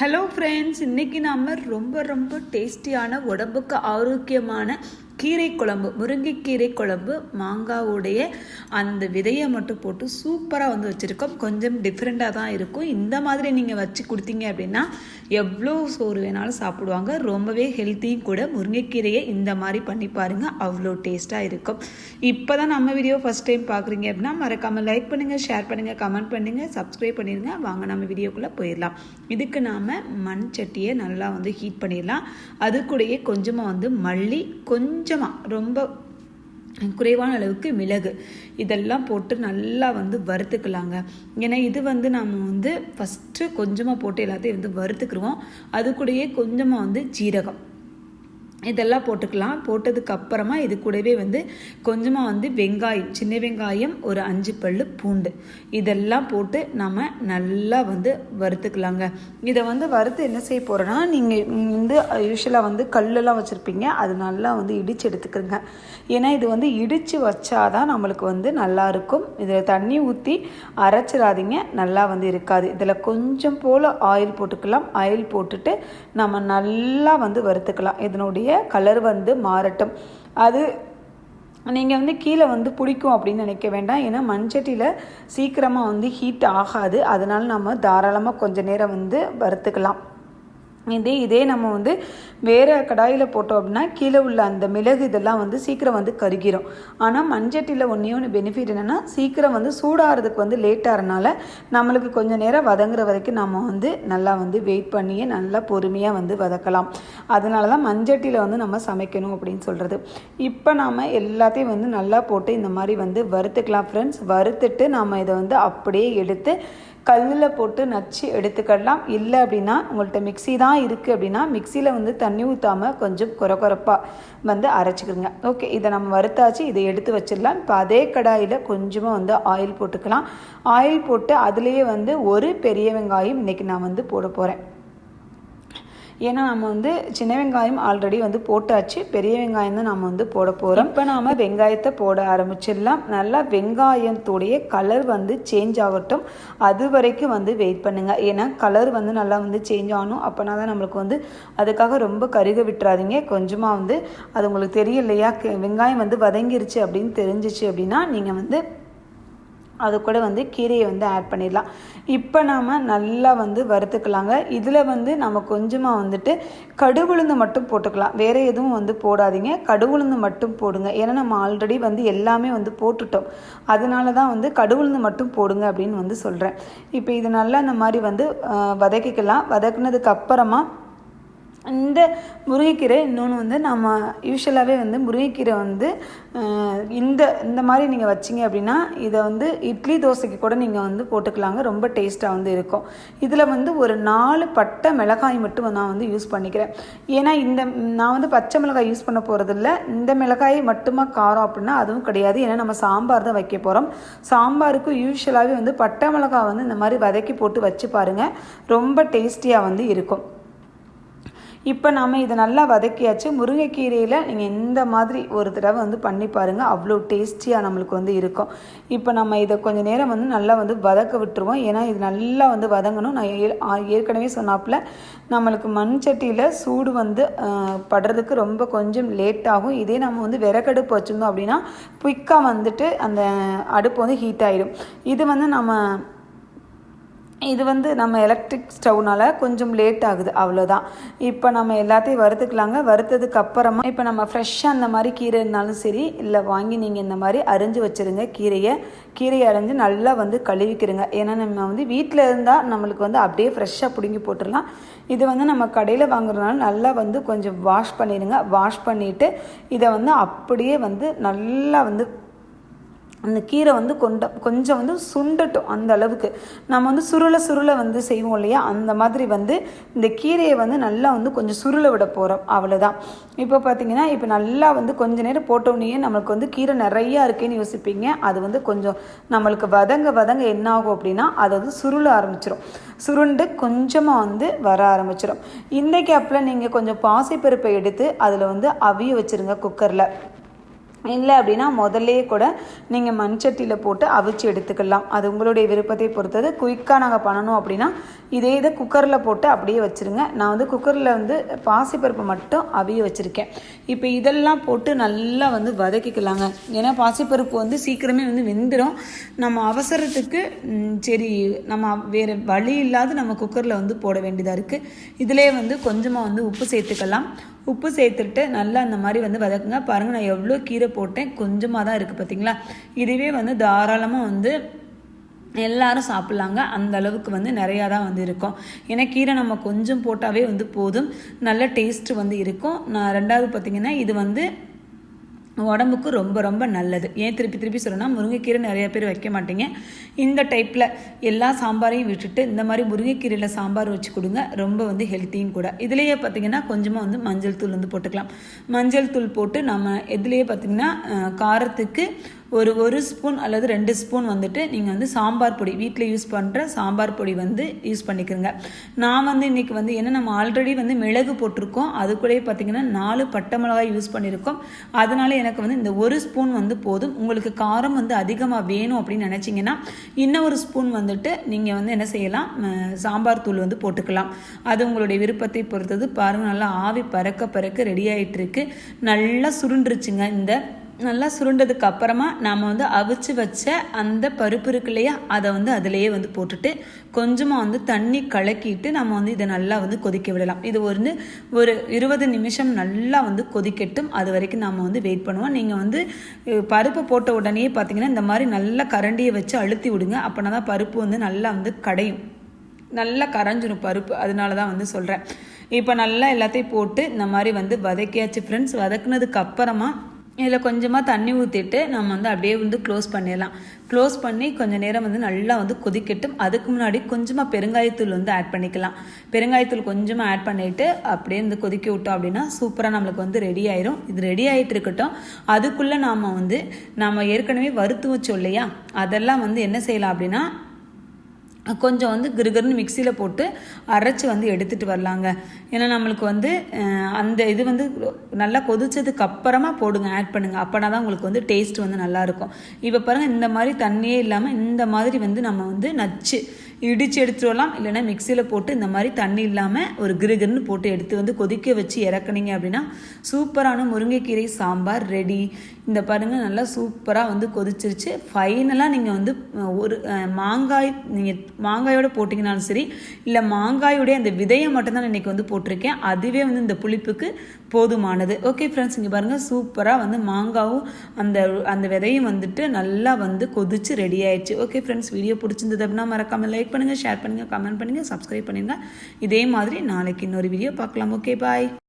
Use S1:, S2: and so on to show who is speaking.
S1: Hello friends இன்றைக்கி நாம் ரொம்ப ரொம்ப டேஸ்டியான உடம்புக்கு ஆரோக்கியமான கீரை குழம்பு முருங்கைக்கீரை குழம்பு மாங்காவுடைய அந்த விதையை மட்டும் போட்டு சூப்பராக வந்து வச்சுருக்கோம். கொஞ்சம் டிஃப்ரெண்ட்டாக தான் இருக்கும். இந்த மாதிரி நீங்கள் வச்சு கொடுத்தீங்க அப்படின்னா எவ்வளோ சோறு வேணாலும் சாப்பிடுவாங்க. ரொம்பவே ஹெல்த்தியும் கூட. முருங்கைக்கீரையை இந்த மாதிரி பண்ணி பாருங்கள் அவ்வளோ டேஸ்ட்டாக இருக்கும். இப்போ தான் நம்ம வீடியோ ஃபஸ்ட் டைம் பார்க்குறீங்க அப்படின்னா மறக்காமல் லைக் பண்ணுங்கள் ஷேர் பண்ணுங்கள் கமெண்ட் பண்ணுங்கள் சப்ஸ்கிரைப் பண்ணிடுங்க வாங்க நம்ம வீடியோக்குள்ளே போயிடலாம். இதுக்கு நாம் மண் சட்டியை நல்லா வந்து ஹீட் பண்ணிடலாம். அது கூடயே கொஞ்சமாக வந்து மல்லி கொஞ்சம் கொஞ்சமாக ரொம்ப குறைவான அளவுக்கு மிளகு. இதெல்லாம் போட்டு நல்லா வந்து வறுத்துக்கலாங்க. ஏன்னா இது வந்து நாம் வந்து ஃபஸ்ட்டு கொஞ்சமாக போட்டு எல்லாத்தையும் வந்து வறுத்துக்குருவோம். அது கூடயே கொஞ்சமாக வந்து ஜீரகம் இதெல்லாம் போட்டுக்கலாம். போட்டதுக்கப்புறமா இது கூடவே வந்து கொஞ்சமாக வந்து வெங்காயம் சின்ன வெங்காயம் ஒரு அஞ்சு பல்லு பூண்டு. இதெல்லாம் போட்டு நம்ம நல்லா வந்து வறுத்துக்கலாங்க. இதை வந்து வறுத்து என்ன செய்ய போகிறோன்னா நீங்கள் வந்து யூஸ்வலாக வந்து கல்லெல்லாம் வச்சுருப்பீங்க. அது நல்லா வந்து இடித்து எடுத்துக்கிறங்க ஏன்னா இது வந்து இடித்து வச்சாதான் நம்மளுக்கு வந்து நல்லா இருக்கும். இதில் தண்ணி ஊற்றி அரைச்சிடாதீங்க. நல்லா வந்து இருக்காது. இதில் கொஞ்சம் போல் ஆயில் போட்டுக்கலாம். ஆயில் போட்டுட்டு நம்ம நல்லா வந்து வறுத்துக்கலாம். இதனுடைய கலர் வந்து மாறட்டும். அது நீங்கள் வந்து கீழே வந்து பிடிக்கும் அப்படின்னு நினைக்க வேண்டாம். ஏன்னா மண்சட்டியில் சீக்கிரமாக வந்து ஹீட் ஆகாது. அதனால் நம்ம தாராளமாக கொஞ்சம் நேரம் வந்து வறுத்துக்கலாம். இதே இதே நம்ம வந்து வேறு கடாயில் போட்டோம் அப்படின்னா கீழே உள்ள அந்த மிளகு இதெல்லாம் வந்து சீக்கிரம் வந்து கருகிறோம் ஆனால் மண்சட்டியில் ஒன்றே ஒன்று பெனிஃபிட் என்னென்னா சீக்கிரம் வந்து சூடாகிறதுக்கு வந்து லேட்டாகிறனால நம்மளுக்கு கொஞ்சம் நேரம் வதங்குற வரைக்கும் நம்ம வந்து நல்லா வந்து வெயிட் பண்ணியே நல்லா பொறுமையாக வந்து வதக்கலாம். அதனால தான் மண்சட்டியில் வந்து நம்ம சமைக்கணும் அப்படின்னு சொல்கிறது இப்போ நாம் எல்லாத்தையும் வந்து நல்லா போட்டு இந்த மாதிரி வந்து வறுத்துக்கலாம் ஃப்ரெண்ட்ஸ் வறுத்துட்டு நம்ம இதை வந்து அப்படியே எடுத்து கல்லில் போட்டு நச்சு எடுத்துக்கிடலாம் இல்லை அப்படின்னா உங்கள்கிட்ட மிக்சி தான் இருக்குது அப்படின்னா மிக்சியில் வந்து தண்ணி ஊற்றாமல் கொஞ்சம் குறை குறைப்பாக வந்து அரைச்சிக்கிறங்க ஓகே இதை நம்ம வறுத்தாச்சு இதை எடுத்து வச்சிடலாம். இப்போ அதே கடாயில் கொஞ்சமாக வந்து ஆயில் போட்டுக்கலாம். ஆயில் போட்டு அதுலேயே வந்து ஒரு பெரிய வெங்காயம் இன்றைக்கி நான் வந்து போட போகிறேன் ஏன்னா நம்ம வந்து சின்ன வெங்காயம் ஆல்ரெடி வந்து போட்டாச்சு. பெரிய வெங்காயம் தான் நம்ம வந்து போட போகிறோம் இப்போ நாம் வெங்காயத்தை போட ஆரம்பிச்சிடலாம். நல்லா வெங்காயத்துடைய கலர் வந்து சேஞ்ச் ஆகட்டும். அது வரைக்கும் வந்து வெயிட் பண்ணுங்கள் ஏன்னா கலர் வந்து நல்லா வந்து சேஞ்ச் ஆகணும். அப்போனா தான் நம்மளுக்கு வந்து அதுக்காக ரொம்ப கருக விட்டுறாதீங்க. கொஞ்சமாக வந்து அது உங்களுக்கு தெரியலையா வெங்காயம் வந்து வதங்கிருச்சு அப்படின்னு தெரிஞ்சிச்சு அப்படின்னா நீங்கள் வந்து அது கூட வந்து கீரையை வந்து ஆட் பண்ணிடலாம். இப்போ நாம் நல்லா வந்து வறுத்துக்கலாங்க. இதில் வந்து நம்ம கொஞ்சமாக வந்துட்டு கடுகுளுந்து மட்டும் போட்டுக்கலாம். வேறு எதுவும் வந்து போடாதீங்க. கடுகுளுந்து மட்டும் போடுங்க. ஏன்னா நம்ம ஆல்ரெடி வந்து எல்லாமே வந்து போட்டுட்டோம். அதனால தான் வந்து கடுகுளுந்து மட்டும் போடுங்க அப்படின்னு வந்து சொல்கிறேன் இப்போ இது நல்லா இந்த மாதிரி வந்து வதக்கிக்கலாம். வதக்குனதுக்கு அப்புறமா இந்த முருங்கைக்கீரை இன்னொன்று வந்து நம்ம யூஸ்வலாகவே வந்து முருங்கைக்கீரை வந்து இந்த இந்த மாதிரி நீங்கள் வச்சிங்க அப்படின்னா இதை வந்து இட்லி தோசைக்கு கூட நீங்கள் வந்து போட்டுக்கலாங்க. ரொம்ப டேஸ்ட்டாக வந்து இருக்கும். இதில் வந்து ஒரு நாலு பட்டை மிளகாய் மட்டும் நான் வந்து யூஸ் பண்ணிக்கிறேன். ஏன்னா இந்த நான் வந்து பச்சை மிளகாய் யூஸ் பண்ண போகிறதில்ல இந்த மிளகாய் மட்டுமா காரம் அப்படின்னா அதுவும் கிடையாது. ஏன்னா நம்ம சாம்பார் தான் வைக்க போகிறோம் சாம்பாருக்கும் யூஸ்வலாகவே வந்து பட்டை மிளகாய் வந்து இந்த மாதிரி வதக்கி போட்டு வச்சு பாருங்கள் ரொம்ப டேஸ்டியாக வந்து இருக்கும். இப்போ நாம் இதை நல்லா வதக்கியாச்சு. முருங்கைக்கீரையில் நீங்கள் இந்த மாதிரி ஒரு தடவை வந்து பண்ணி பாருங்கள் அவ்வளோ டேஸ்டியாக நம்மளுக்கு வந்து இருக்கும். இப்போ நம்ம இதை கொஞ்சம் நேரம் வந்து நல்லா வந்து வதக்க விட்டுருவோம். ஏன்னா இது நல்லா வந்து வதங்கணும். நான் ஏற்கனவே சொன்னாப்புல நம்மளுக்கு மண் சட்டியில் சூடு வந்து படுறதுக்கு ரொம்ப கொஞ்சம் லேட் ஆகும். இதே நம்ம வந்து விறகடுப்பு வச்சுருந்தோம் அப்படின்னா குயிக்காக வந்துட்டு அந்த அடுப்பு வந்து ஹீட் ஆகிடும் இது வந்து நம்ம இது வந்து நம்ம எலக்ட்ரிக் ஸ்டவ்னால் கொஞ்சம் லேட் ஆகுது அவ்வளோதான் இப்போ நம்ம எல்லாத்தையும் வறுத்துக்கலாங்க. வறுத்ததுக்கு அப்புறமா இப்போ நம்ம ஃப்ரெஷ்ஷாக அந்த மாதிரி கீரை இருந்தாலும் சரி இல்லை வாங்கி நீங்கள் இந்த மாதிரி அரிஞ்சு வச்சுருங்க கீரையை. கீரையை அரைஞ்சு நல்லா வந்து கழுவிக்கிறங்க. ஏன்னா நம்ம வந்து வீட்டில் இருந்தால் நம்மளுக்கு வந்து அப்படியே ஃப்ரெஷ்ஷாக பிடுங்கி போட்டுடலாம். இது வந்து நம்ம கடையில் வாங்குறதுனால நல்லா வந்து கொஞ்சம் வாஷ் பண்ணிடுங்க. வாஷ் பண்ணிவிட்டு இதை வந்து அப்படியே வந்து நல்லா வந்து அந்த கீரை வந்து கொண்ட கொஞ்சம் வந்து சுண்டட்டும் அந்த அளவுக்கு. நம்ம வந்து சுருளை சுருளை வந்து செய்வோம் இல்லையா? அந்த மாதிரி வந்து இந்த கீரையை வந்து நல்லா வந்து கொஞ்சம் சுருளை விட போகிறோம் அவ்வளோதான் இப்போ பார்த்தீங்கன்னா இப்போ நல்லா வந்து கொஞ்ச நேரம் போட்டோன்னே நம்மளுக்கு வந்து கீரை நிறையா இருக்கேன்னு யோசிப்பீங்க. அது வந்து கொஞ்சம் நம்மளுக்கு வதங்க வதங்க என்ன ஆகும் அப்படின்னா அது வந்து சுருள ஆரம்பிச்சிடும் சுருண்டு கொஞ்சமாக வந்து வர ஆரம்பிச்சிடும் இந்த கேப்பில் நீங்கள் கொஞ்சம் பாசிப்பருப்பை எடுத்து அதில் வந்து அவிய வச்சுருங்க குக்கரில். இல்லை அப்படின்னா முதல்லையே கூட நீங்கள் மண்சட்டியில் போட்டு அவிச்சு எடுத்துக்கலாம். அது உங்களுடைய விருப்பத்தை பொறுத்தது. குயிக்காக நாங்கள் பண்ணணும் அப்படின்னா இதே இதை குக்கரில் போட்டு அப்படியே வச்சுருங்க. நான் வந்து குக்கரில் வந்து பாசிப்பருப்பு மட்டும் அவிய வச்சுருக்கேன். இப்போ இதெல்லாம் போட்டு நல்லா வந்து வதக்கிக்கலாங்க. ஏன்னா பாசிப்பருப்பு வந்து சீக்கிரமே வந்து வெந்துடும் நம்ம அவசரத்துக்கு சரி நம்ம வேறு வழி இல்லாத நம்ம குக்கரில் வந்து போட வேண்டியதாக இருக்குது இதிலே வந்து கொஞ்சமாக வந்து உப்பு சேர்த்துக்கலாம். உப்பு சேர்த்துட்டு நல்லா அந்த மாதிரி வந்து வதக்குங்க. பாருங்கள் நான் எவ்வளோ கீரை போட்டேன். கொஞ்சமாக தான் இருக்குது பார்த்தீங்களா இதுவே வந்து தாராளமாக வந்து எல்லாரும் சாப்பிட்லாங்க. அந்த அளவுக்கு வந்து நிறையா தான் வந்து இருக்கும். ஏன்னா கீரை நம்ம கொஞ்சம் போட்டாவே வந்து போதும். நல்ல டேஸ்ட்டு வந்து இருக்கும். நான் ரெண்டாவது பார்த்திங்கன்னா இது வந்து உடம்புக்கு ரொம்ப ரொம்ப நல்லது. ஏன் திருப்பி திருப்பி சொல்லணும்னா முருங்கைக்கீரை நிறைய பேர் வைக்க மாட்டீங்க. இந்த டைப்பில் எல்லா சாம்பாரையும் விட்டுட்டு இந்த மாதிரி முருங்கைக்கீரையில் சாம்பார் வச்சு கொடுங்க. ரொம்ப வந்து ஹெல்த்தியும் கூட. இதுலேயே பார்த்தீங்கன்னா கொஞ்சமாக வந்து மஞ்சள் தூள் வந்து போட்டுக்கலாம். மஞ்சள் தூள் போட்டு நம்ம இதுலேயே பார்த்தீங்கன்னா காரத்துக்கு ஒரு ஒரு ஸ்பூன் அல்லது ரெண்டு ஸ்பூன் வந்துட்டு நீங்கள் வந்து சாம்பார் பொடி வீட்டில் யூஸ் பண்ணுற சாம்பார் பொடி வந்து யூஸ் பண்ணிக்கிறங்க. நான் வந்து இன்றைக்கி வந்து என்ன நம்ம ஆல்ரெடி வந்து மிளகு போட்டிருக்கோம். அது கூடயே பார்த்தீங்கன்னா நாலு பட்டை மிளகாய் யூஸ் பண்ணியிருக்கோம். அதனால எனக்கு வந்து இந்த ஒரு ஸ்பூன் வந்து போதும். உங்களுக்கு காரம் வந்து அதிகமாக வேணும் அப்படின்னு நினச்சிங்கன்னா இன்னும் ஒரு ஸ்பூன் வந்துட்டு நீங்கள் வந்து என்ன செய்யலாம் சாம்பார் தூள் வந்து போட்டுக்கலாம். அது உங்களுடைய விருப்பத்தை பொறுத்தது. பாருங்கள் நல்லா ஆவி பறக்க பறக்க ரெடி ஆகிட்டு இருக்கு நல்லா சுருண்டுருச்சுங்க இந்த நல்லா சுருண்டதுக்கு அப்புறமா நாம் வந்து அவிச்சு வச்ச அந்த பருப்பு இருக்கு இல்லையா? அதை வந்து அதிலேயே வந்து போட்டுட்டு கொஞ்சமாக வந்து தண்ணி கலக்கிட்டு நம்ம வந்து இதை நல்லா வந்து கொதிக்க விடலாம். இது ஒரு ஒரு இருபது நிமிஷம் நல்லா வந்து கொதிக்கட்டும். அது வரைக்கும் நாம் வந்து வெயிட் பண்ணுவோம். நீங்கள் வந்து பருப்பு போட்ட உடனே பார்த்தீங்கன்னா இந்த மாதிரி நல்லா கரண்டியை வச்சு அழுத்தி விடுங்க. அப்போனா தான் பருப்பு வந்து நல்லா வந்து கடையும். நல்லா கரைஞ்சிரும் பருப்பு. அதனால தான் வந்து சொல்கிறேன் இப்போ நல்லா எல்லாத்தையும் போட்டு இந்த மாதிரி வந்து வதக்கியாச்சு ஃப்ரெண்ட்ஸ் வதக்குனதுக்கு அப்புறமா இதில் கொஞ்சமாக தண்ணி ஊற்றிட்டு நம்ம வந்து அப்படியே வந்து க்ளோஸ் பண்ணிடலாம். க்ளோஸ் பண்ணி கொஞ்சம் நேரம் வந்து நல்லா வந்து கொதிக்கட்டும். அதுக்கு முன்னாடி கொஞ்சமாக பெருங்காயத்தூள் வந்து ஆட் பண்ணிக்கலாம். பெருங்காயத்தூள் கொஞ்சமாக ஆட் பண்ணிவிட்டு அப்படியே வந்து கொதிக்க விட்டோம் அப்படின்னா சூப்பராக நம்மளுக்கு வந்து ரெடி ஆயிரும். இது ரெடி ஆகிட்டு இருக்கட்டும். அதுக்குள்ளே நாம் வந்து நாம் ஏற்கனவே வறுத்து வச்சோம் இல்லையா? அதெல்லாம் வந்து என்ன செய்யலாம் அப்படின்னா கொஞ்சம் வந்து கிருகிருன்னு மிக்சியில் போட்டு அரைச்சி வந்து எடுத்துகிட்டு வரலாங்க. ஏன்னா நம்மளுக்கு வந்து அந்த இது வந்து நல்லா கொதிச்சதுக்கு அப்புறமா போடுங்க ஆட் பண்ணுங்கள் அப்போனா தான் உங்களுக்கு வந்து டேஸ்ட் வந்து நல்லாயிருக்கும் இப்போ பாருங்கள் இந்த மாதிரி தண்ணியே இல்லாமல் இந்த மாதிரி வந்து நம்ம வந்து நச்சு இடித்து எடுத்துட்டு வரலாம். இல்லைன்னா மிக்சியில் போட்டு இந்த மாதிரி தண்ணி இல்லாமல் ஒரு கிருகிருன்னு போட்டு எடுத்து வந்து கொதிக்க வச்சு இறக்குனீங்க அப்படின்னா சூப்பரான முருங்கைக்கீரை சாம்பார் ரெடி. இந்த பாருங்கள் நல்லா சூப்பராக வந்து கொதிச்சிருச்சு. ஃபைனலாக நீங்கள் வந்து ஒரு மாங்காய் நீங்கள் மாங்காயோடு போட்டிங்கனாலும் சரி இல்லை மாங்காயோடைய அந்த விதையை மட்டும்தான் இன்றைக்கி வந்து போட்டிருக்கேன். அதுவே வந்து இந்த புளிப்புக்கு போதுமானது. ஓகே ஃப்ரெண்ட்ஸ் இங்கே பாருங்கள் சூப்பராக வந்து மாங்காவும் அந்த அந்த விதையும் வந்துட்டு நல்லா வந்து கொதிச்சு ரெடி ஆயிடுச்சு. ஓகே ஃப்ரெண்ட்ஸ் வீடியோ பிடிச்சிருந்தது அப்படின்னா மறக்காமல் லைக் பண்ணுங்கள் ஷேர் பண்ணுங்கள் கமெண்ட் பண்ணுங்கள் சப்ஸ்கிரைப் பண்ணுங்கள் இதே மாதிரி நாளைக்கு இன்னொரு வீடியோ பார்க்கலாம். Okay bye